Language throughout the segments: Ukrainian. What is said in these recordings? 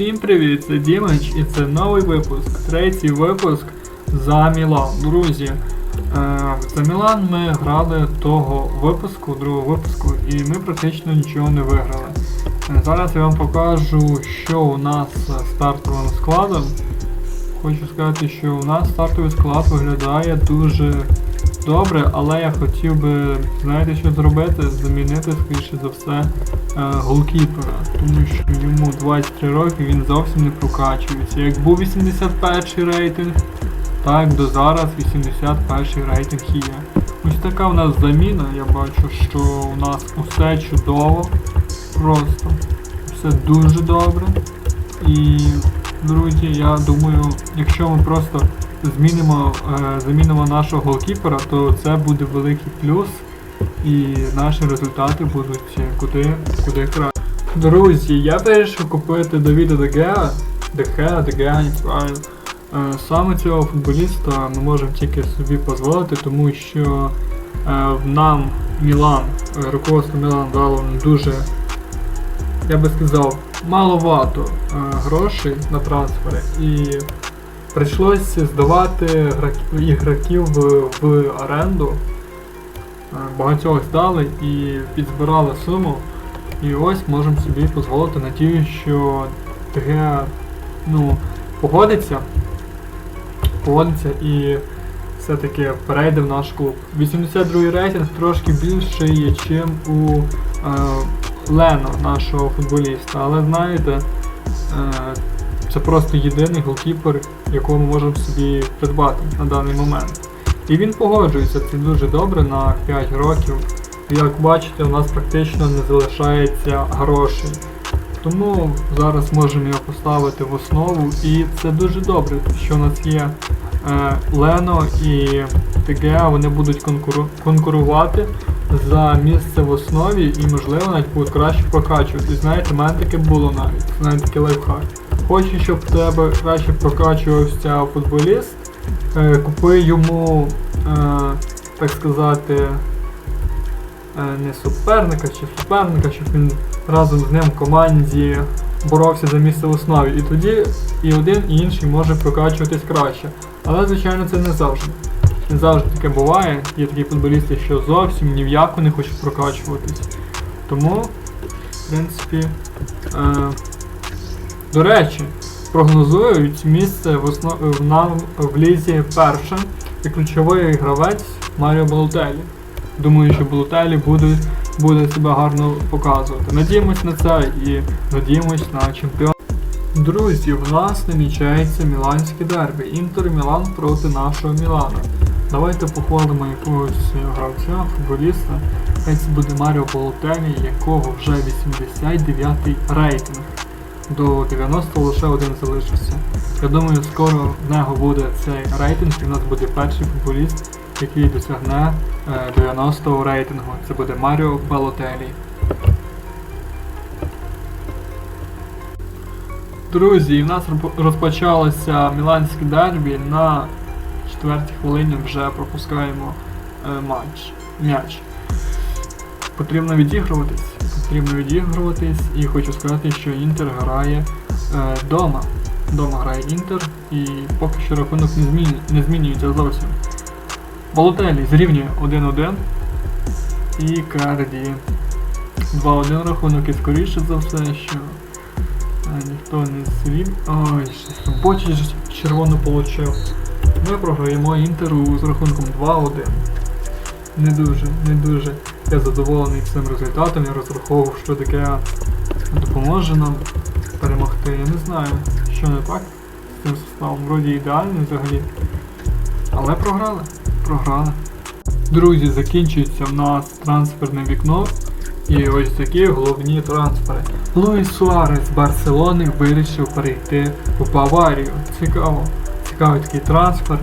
Всім привіт, це Дімич і це новий випуск, третій випуск за Мілан. Друзі, е, за Мілан ми грали того випуску, другого випуску, і ми практично нічого не виграли. Е, Зараз я вам покажу, що у нас з стартовим складом. Хочу сказати, що у нас стартовий склад виглядає дуже добре, але я хотів би, знаєте, що зробити? Замінити, скоріше за все, е, голкіпера. Тому що йому 23 роки він зовсім не прокачується. Як був 81 рейтинг, так до зараз 81 рейтинг є. Ось така у нас заміна, я бачу, що у нас усе чудово. Просто все дуже добре. І, друзі, я думаю, якщо ми просто змінимо, е, замінимо нашого голкіпера, то це буде великий плюс і наші результати будуть е, куди, куди краще. Друзі, я вирішив купити Давіда Дегеа, Дегеа, Дегеа, неправильно. Е, Саме цього футболіста ми можемо тільки собі дозволити, тому що е, нам Мілан, руководство Мілан дало дуже я би сказав, маловато грошей на трансфери і прийшлося здавати ігроків в, оренду. Е, Багатьох здали і підзбирали суму. І ось можемо собі дозволити. Надію, що ТГ ну, погодиться. Погодиться і все-таки перейде в наш клуб. 82 рейтинг трошки більший, ніж у е, Лено, нашого футболіста, але знаєте, е, це просто єдиний голкіпер, якого ми можемо собі придбати на даний момент. І він погоджується, це дуже добре на 5 років. Як бачите, у нас практично не залишається грошей. Тому зараз можемо його поставити в основу, і це дуже добре, що у нас є е, Лено і ТГА, вони будуть конкуру- конкурувати за місце в основі і, можливо, навіть будуть краще прокачувати. Знаєте, в мене таке було навіть, навіть такий лайфхак. Хочеш, щоб в тебе краще прокачувався футболіст, е, купи йому, е, так сказати, е, не суперника чи суперника, щоб він разом з ним в команді боровся за місце в основі. І тоді і один, і інший може прокачуватись краще. Але, звичайно, це не завжди. Не завжди таке буває. Є такі футболісти, що зовсім ні в яку не хочуть прокачуватись. Тому, в принципі, до речі, прогнозують місце в, основ... нам... в лізі перше і ключовий гравець Маріо Балотелі. Думаю, що Балотелі буде, буде себе гарно показувати. Надіємось на це і надіємось на чемпіон. Друзі, в нас намічається міланське дербі. Інтер Мілан проти нашого Мілана. Давайте похвалимо якогось гравця, футболіста. Хай це буде Маріо Болотелі, якого вже 89-й рейтинг. До 90 лише один залишився. Я думаю, скоро в нього буде цей рейтинг, і в нас буде перший футболіст, який досягне е, 90 рейтингу. Це буде Маріо Балотелі. Друзі, в нас розпочалося міланське дербі. На четвертій хвилині вже пропускаємо е, матч. М'яч. Потрібно відігруватись. Потрібно відігруватись. І хочу сказати, що Інтер грає е, дома. Грає Інтер і поки що рахунок не, змін... не змінюється зовсім. Болотелі зрівнює 1-1. І Карді 2-1 рахунок і скоріше за все, що а, ніхто не зрів. Ой, ж червоно получив. Ми програємо інтеру з рахунком 2-1. Не дуже, не дуже. Я задоволений цим результатом, я розраховував, що таке допоможе нам перемогти. Я не знаю, що не так з цим составом. Вроді ідеальний взагалі. Але програли. Програли. Друзі, закінчується в нас трансферне вікно. І ось такі головні трансфери. Луїс Суарес з Барселони вирішив перейти в Баварію. Цікаво. Цікавий такий трансфер.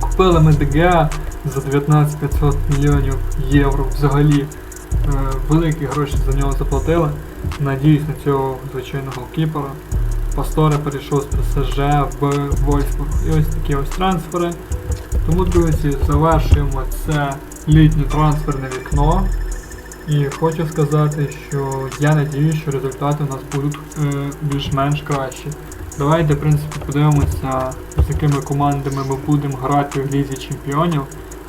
Купили ми ДГА за 19 500 мільйонів євро. Взагалі е, великі гроші за нього заплатили. Надіюсь на цього звичайного голкіпера. Пасторе перейшов з ПСЖ в Вольфсбург. І ось такі ось трансфери. Тому, друзі, завершуємо це літнє трансферне вікно. І хочу сказати, що я надію, що результати у нас будуть е, більш-менш кращі. Давайте, в принципі, подивимося, з якими командами ми будемо грати в Лізі Чемпіонів.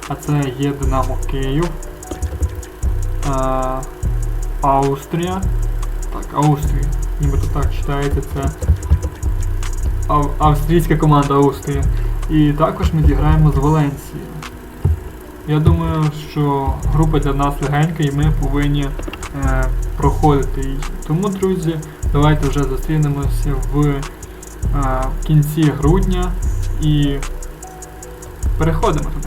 А це є Динамо Київ, е, Австрія. Так, Австрія. Нібито так читається це. Ав- австрійська команда Австрія. І також ми зіграємо з Валенсією. Я думаю, що група для нас легенька і ми повинні е, проходити її. Тому, друзі, давайте вже зустрінемося в е, кінці грудня і переходимо туди.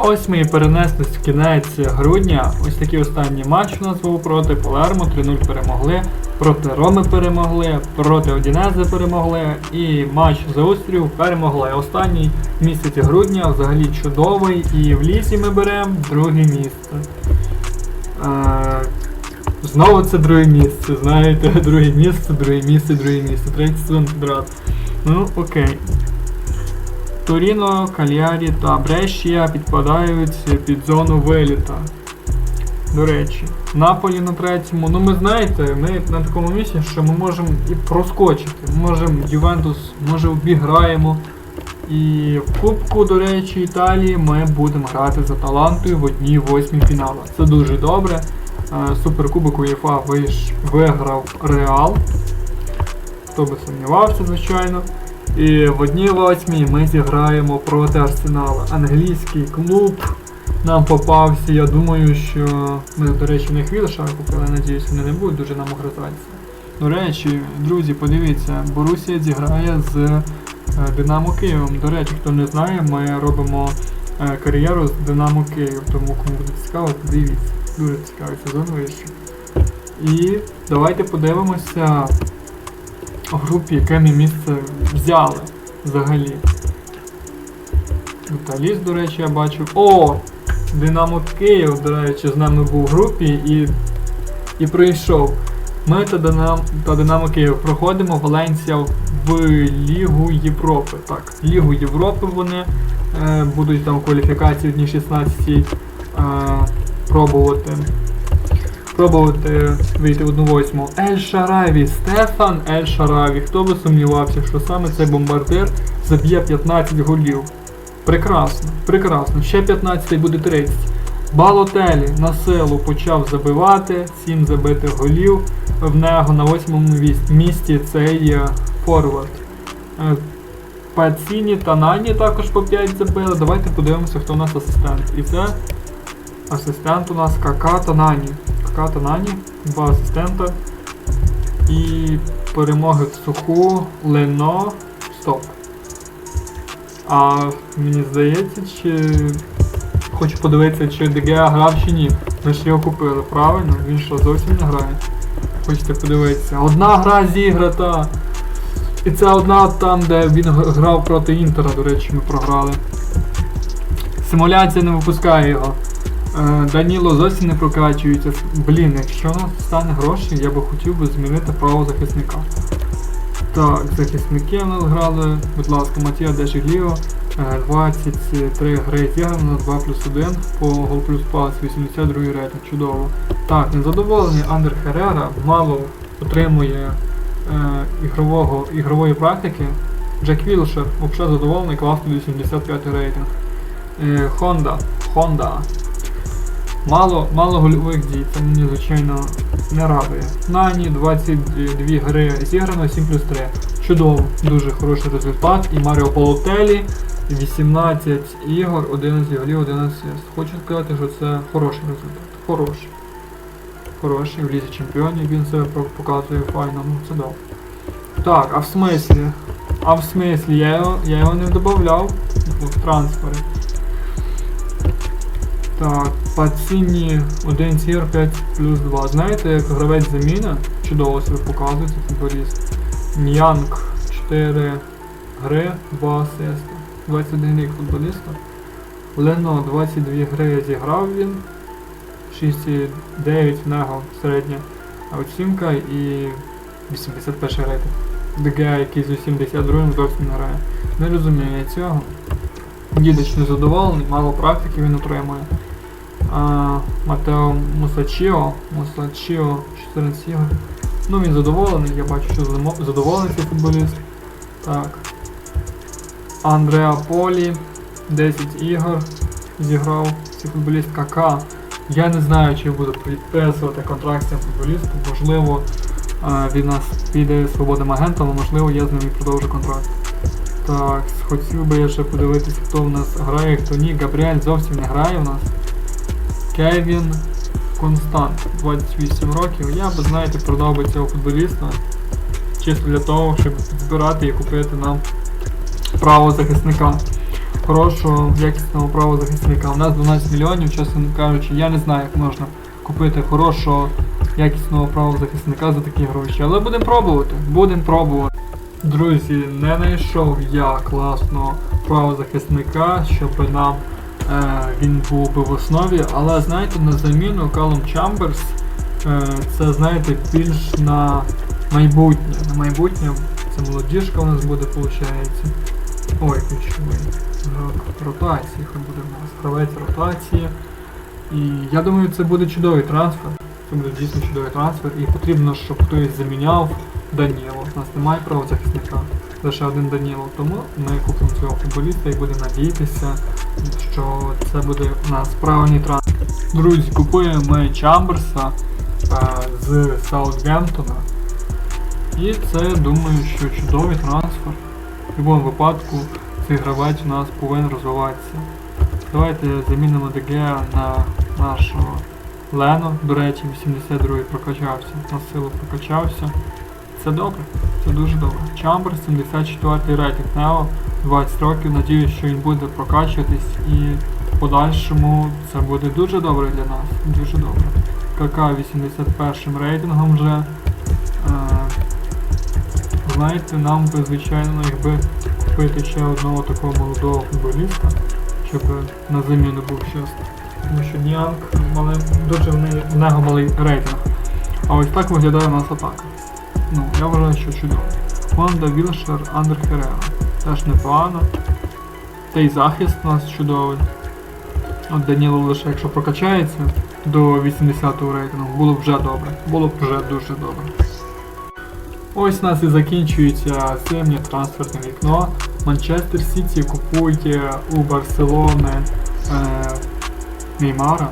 Ось ми і перенеслись в кінець грудня. Ось такий останній матч у нас був проти Палермо, 3-0 перемогли, проти Роми перемогли, проти Одінези перемогли і матч за Устрів перемогли. Останній місяць грудня взагалі чудовий і в лісі ми беремо друге місце. Е, знову це друге місце, знаєте, друге місце, друге місце, друге місце, третій сезон підряд. Ну, окей. Туріно, Кальярі та Брешія підпадають під зону виліта. До речі, Наполі на третьому. Ну ми знаєте, ми на такому місці, що ми можемо і проскочити. Ми можемо Ювентус, може обіграємо. І в Кубку, до речі, Італії ми будемо грати за талантою в одній восьмій фіналу. Це дуже добре. Е, Суперкубок УЄФА виграв Реал. Хто би сумнівався, звичайно. І в одній восьмій ми зіграємо проти Арсенала. Англійський клуб нам попався. Я думаю, що ми, до речі, в них Вілша купили, надіюсь, вони не будуть дуже нам огризатися. До речі, друзі, подивіться, Борусія зіграє з е, Динамо Києвом. До речі, хто не знає, ми робимо е, кар'єру з Динамо Київ, тому кому буде цікаво, подивіться. Дуже цікавий сезон вийшов. І давайте подивимося групі, яке ми місце взяли взагалі. Металіст, до речі, я бачив. О! Динамо Київ, до речі, з нами був в групі і, і прийшов. Ми та Динамо, та Динамо Київ проходимо Валенсія в Лігу Європи. Так, Лігу Європи вони е, будуть там кваліфікації дні 16 е, пробувати. Пробувати вийти одну восьму. Ель Шараві, Стефан Ель Шараві. Хто би сумнівався, що саме цей бомбардир заб'є 15 голів. Прекрасно, прекрасно. Ще 15 і буде 30. Балотелі на силу почав забивати, 7 забитих голів. В нього на восьмому місці цей е, форвард. Е, Паціні та Нані також по 5 забили. Давайте подивимося, хто у нас асистент. І це асистент у нас Кака та Нані. Кака та Нані, два асистента. І перемоги в суху Лено. Стоп. А мені здається, чи. Хочу подивитися, чи ДГ грав чи ні. Ми ж його купили, правильно? Він що зовсім не грає. Хочете подивитися. Одна гра зіграта. І це одна там, де він грав проти Інтера, до речі, ми програли. Симуляція не випускає його. Е, Даніло зовсім не прокачується. Блін, якщо у нас стане гроші, я би хотів би змінити право захисника. Так, захисники у нас грали, будь ласка, Матія Дешегліо, 23 гри зіграно, 2 плюс 1 по гол плюс пас, 82 рейтинг, чудово. Так, незадоволений Андер Херера, мало отримує е, ігрового, ігрової практики. Джек Вілшер, взагалі задоволений, класний 85 рейтинг. Е, Honda, Honda. Мало, мало гольових дій, це мені звичайно не радує. Нані 22 гри зіграно, 7 плюс 3. Чудово, дуже хороший результат. І Маріо Полотелі 18 ігор, 11 голів, 11 асист. Хочу сказати, що це хороший результат. Хороший. Хороший, в лізі чемпіонів він себе показує файно, ну це добре. Так, а в смислі? А в смислі, я його, я його не додавав в трансфери. Так, Паціні 1 сір 5 плюс 2. Знаєте, як гравець заміна, чудово себе показує цей футболіст. Ньянг 4 гри, 2 асиста. 21 рік футболіста. Лено 22 гри зіграв він. 6,9 в нього середня оцінка і 81 рейтинг. ДГ якийсь з 82 зовсім не грає. Не розумію цього. Дідич незадоволений, мало практики він отримує. Матео Мусачіо. Мусачіо 14 ігор. Ну він задоволений, я бачу, що задоволений цей футболіст. Так. Андреа Полі, 10 ігор зіграв цей футболіст КК. Я не знаю, чи буду підписувати контракт з цим футболістом. Можливо, е, він нас піде свободним агентом, а можливо я з ним і продовжу контракт. Так, хотів би я ще подивитися, хто в нас грає, хто ні. Габріель зовсім не грає в нас. Кевін Констант, 28 років. Я би, знаєте, продав би цього футболіста. Чисто для того, щоб збирати і купити нам правозахисника. Хорошого, якісного правозахисника. У нас 12 мільйонів, чесно кажучи, я не знаю, як можна купити хорошого, якісного правозахисника за такі гроші. Але будемо пробувати, будемо пробувати. Друзі, не знайшов я класного правозахисника, щоб нам він був би в основі, але знаєте, на заміну Калум Чамберс це знаєте більш на майбутнє. На майбутнє це молодіжка у нас буде, виходить. Ой, ключовий. Ротації, хай буде в нас. Гравець ротації. І я думаю, це буде чудовий трансфер. Це буде дійсно чудовий трансфер. І потрібно, щоб хтось заміняв Даніло. У нас немає правозахисника. Лише один Даніло. Тому ми купимо цього футболіста і будемо надіятися, що це буде у нас правильний трансфер. Друзі, купуємо ми Чамберса е, з Саутгемптона. І це думаю, що чудовий трансфер. В будь-якому випадку цей гравець у нас повинен розвиватися. Давайте замінимо ДГ на нашого Лено. До речі, 82-й прокачався, на силу прокачався. Це добре, це дуже добре. Чамбер, 74-й рейтинг Нео, 20 років. Надіюсь, що він буде прокачуватись і в подальшому це буде дуже добре для нас. Дуже добре. КК 81 рейтингом вже. Е, Знаєте, нам би, звичайно, якби купити ще одного такого молодого футболіста, щоб на заміну був щось. Тому що Ніанг мали, дуже в, неї, в нього малий рейтинг. А ось так виглядає у нас атака. Ну, я вважаю, що чудово. Honda, Вілшер, Андер Херера. Теж непогано. Та й захист у нас чудовий. От Даніло лише якщо прокачається до 80-го рейтингу, було б вже добре. Було б вже дуже добре. Ось у нас і закінчується зимнє трансферне вікно. Манчестер Сіті купує у Барселони е, Неймара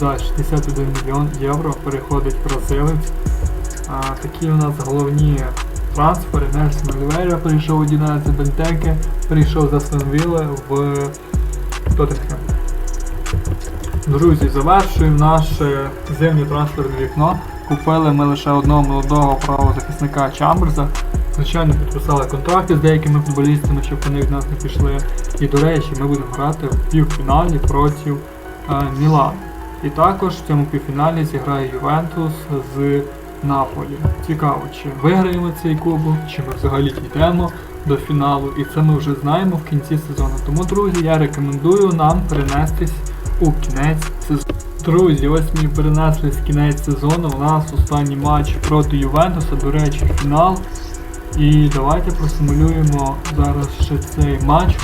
за 61 мільйон євро. Переходить бразилець. А, такі у нас головні трансфери. Нельсон Олівейра прийшов у Дінезе Бентеке, прийшов за Сенвіле в Тоттенхем. Друзі, завершуємо наше зимнє трансферне вікно. Купили ми лише одного молодого правозахисника Чамберса. Звичайно, підписали контракти з деякими футболістами, щоб вони від нас не пішли. І до речі, ми будемо грати в півфіналі проти е, Мілану. І також в цьому півфіналі зіграє Ювентус з Наполі. Цікаво, чи виграємо цей кубок, чи ми взагалі дійдемо до фіналу. І це ми вже знаємо в кінці сезону. Тому, друзі, я рекомендую нам перенестись у кінець сезону. Друзі, ось ми перенеслись в кінець сезону. У нас останній матч проти Ювентуса, до речі, фінал. І давайте просимулюємо зараз ще цей матч.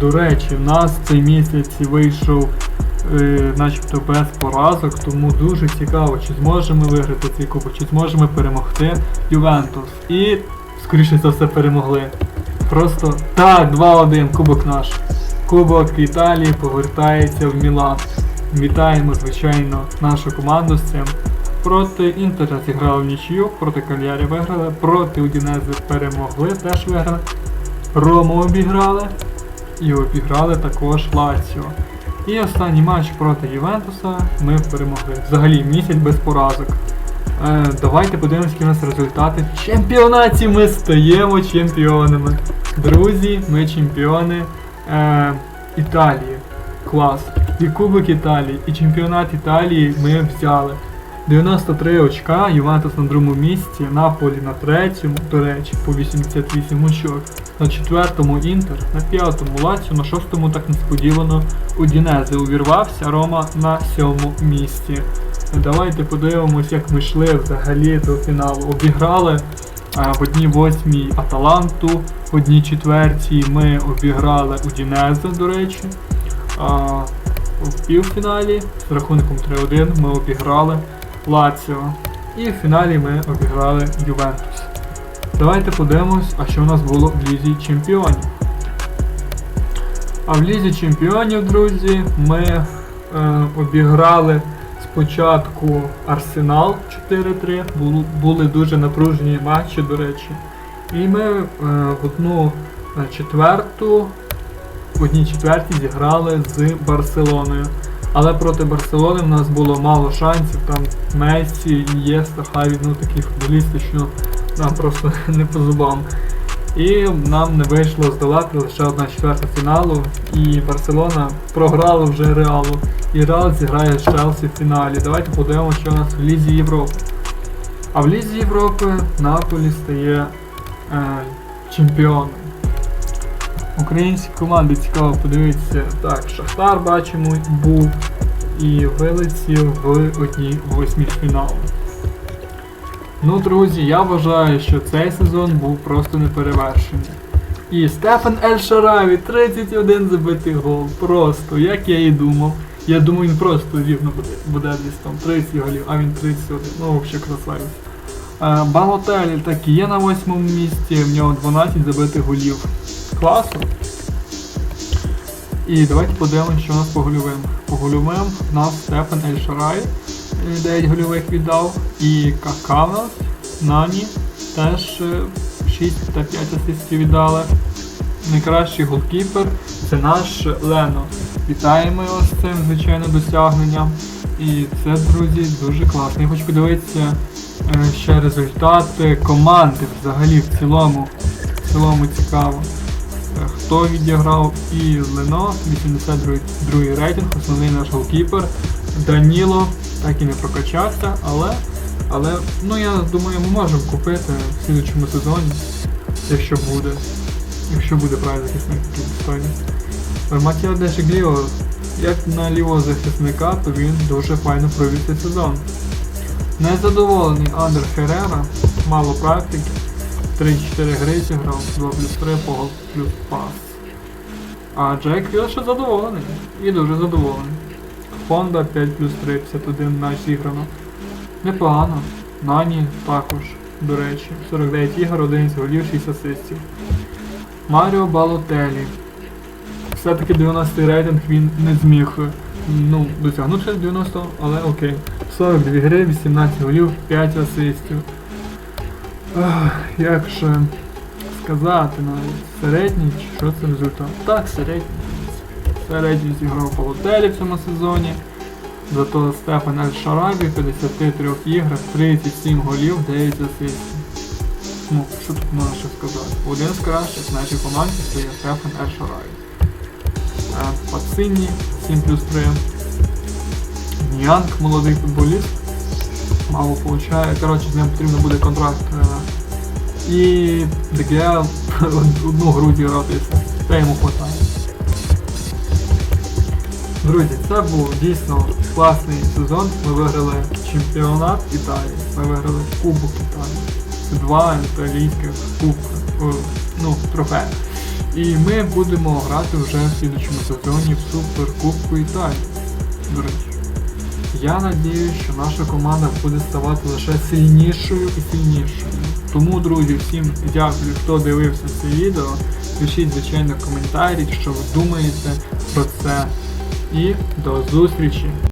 До речі, в нас цей місяць вийшов начебто без поразок, тому дуже цікаво, чи зможемо ми виграти цей кубок, чи зможемо перемогти Ювентус. І, скоріше за все, перемогли. Просто так, 2-1, кубок наш. Кубок Італії повертається в Мілан. Вітаємо, звичайно, нашу команду з цим. Проти Інтера зіграли в нічию, проти Кальярі виграли, проти Удінези перемогли, теж виграли. Рому обіграли і обіграли також Лаціо. І останній матч проти Ювентуса ми перемогли. Взагалі місяць без поразок. Е, давайте подивимось, які у нас результати. В чемпіонаті ми стаємо чемпіонами. Друзі, ми чемпіони е, Італії. Клас. І Кубок Італії, і чемпіонат Італії ми взяли. 93 очка, Ювентус на другому місці, Наполі на третьому, до речі, по 88 очок. На четвертому Інтер, на п'ятому Лаціо, на шостому так несподівано Удінезе увірвався, Рома на сьомому місці. Давайте подивимось, як ми йшли взагалі до фіналу. Обіграли а, в одній восьмій Аталанту, в одній четвертій ми обіграли Удінезе, до речі. А, в півфіналі з рахунком 3-1 ми обіграли Лаціо. І в фіналі ми обіграли Ювентус. Давайте подивимось, а що у нас було в Лізі Чемпіонів. А в Лізі Чемпіонів, друзі, ми е, обіграли спочатку Арсенал 4-3. Бу- Були дуже напружені матчі, до речі. І ми е, в одну е, четверту, в одній четвертій зіграли з Барселоною. Але проти Барселони в нас було мало шансів. Там Месі, Єста, Хаві, ну такі футболісти, що нам просто не по зубам. І нам не вийшло здолати лише одна четверта фіналу. І Барселона програла вже Реалу. І Реал зіграє з Челсі в фіналі. Давайте подивимося, що у нас в Лізі Європи. А в Лізі Європи Наполі стає е, чемпіоном. Українські команди цікаво подивитися. Так, Шахтар бачимо був і вилетів в одній восьмій фіналу. Ну, друзі, я вважаю, що цей сезон був просто неперевершений. І Стефан Ель Шараві 31 забитий гол. Просто, як я і думав. Я думаю, він просто рівно буде, буде десь там 30 голів, а він 31. Ну, взагалі красавець. Е, Балотелі так і є на восьмому місці, в нього 12 забитих голів. Класно. І давайте подивимося, що у нас по гольовим. По гольовим у нас Стефан Ель Шарай 9 гольових віддав. І Кака в нас, Нані теж е, 6 та 5 асистів віддали. Найкращий голкіпер це наш Лено. Вітаємо його з цим, звичайно, досягненням. І це, друзі, дуже класно. Я хочу подивитися е, ще результати команди взагалі в цілому. В цілому цікаво. Е, Хто відіграв і Лено, 82 рейтинг, основний наш голкіпер. Даніло так і не прокачався, але, але ну я думаю, ми можемо купити в слідчому сезоні, якщо буде. Якщо буде правильний захисник такий достойний. Е, Дешегліо, як на лівого захисника, то він дуже файно провів цей сезон. Незадоволений Андер Херера, мало практики, 3-4 гри зіграв, 2 плюс 3, погол плюс пас. А Джек Вілше задоволений. І дуже задоволений. Фонда 5 плюс 3, 51 матч зіграно. Непогано. Нані також, до речі. 49 ігор, 11 голів, 6 асистів. Маріо Балотелі. Все-таки 90 рейтинг він не зміг ну, досягнути 90, але окей. 42 гри, 18 голів, 5 асистів. Як же сказати навіть, середній чи що це результат? Так, середній. Середній зіграв по готелі в цьому сезоні. Зато Стефан Ель Шарабі в 53 іграх, 37 голів, 9 асистів. Ну, що тут можна ще сказати? Один з кращих в нашій команді це є Стефан Ель Шарабі. Е, Пацині 7 плюс 3. Ніанг, молодий футболіст. Мало получає. Коротше, з ним потрібно буде контракт. І ДГ одну гру зіграти. і. Та йому хватає. Друзі, це був дійсно класний сезон. Ми виграли чемпіонат Італії, ми виграли Кубок Італії. Два італійських кубка, ну, трофеї. І ми будемо грати вже в слідчому сезоні в Суперкубку Італії. До речі. Я надіюсь, що наша команда буде ставати лише сильнішою і сильнішою. Тому, друзі, всім дякую, хто дивився це відео. Пишіть, звичайно, коментарі, що ви думаєте про це. І до зустрічі!